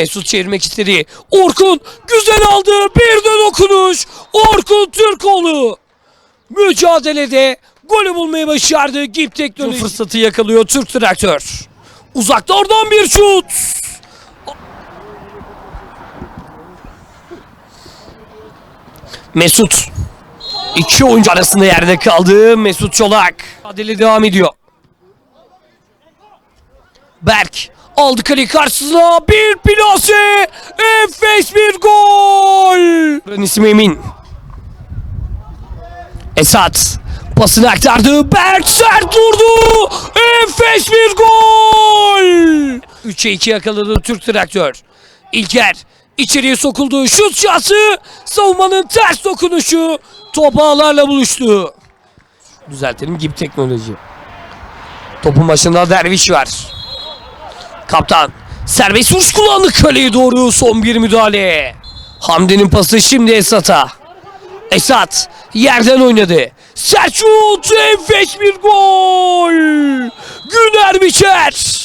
Mesut çevirmek istedi. Orkun güzel aldı. Bir de dokunuş. Orkun Türkoğlu. Mücadelede golü bulmayı başardı. Gip teknoloji fırsatı yakalıyor Türk traktör. Uzaklardan bir şut. Mesut. İki oyuncu arasında yerde kaldı. Mesut Çolak. Adeli devam ediyor. Berk aldı kaleyi karşısına bir plase enfes bir gol. İsmi Emin. Esat pasını aktardı. Berk sert vurdu. Enfes bir gol. 3'e 2 yakaladı Türk traktör. İlker içeriye sokuldu. Şut şansı. Savunmanın ters dokunuşu. Top ağlarla buluştu. Düzeltelim gibi teknoloji. Topun başında Derviş var. Kaptan serbest vuruş kullandı kaleye doğru son bir müdahale. Hamdi'nin pası şimdi Esat'a. Esat yerden oynadı. Şut enfes bir gol. Güner Biçer.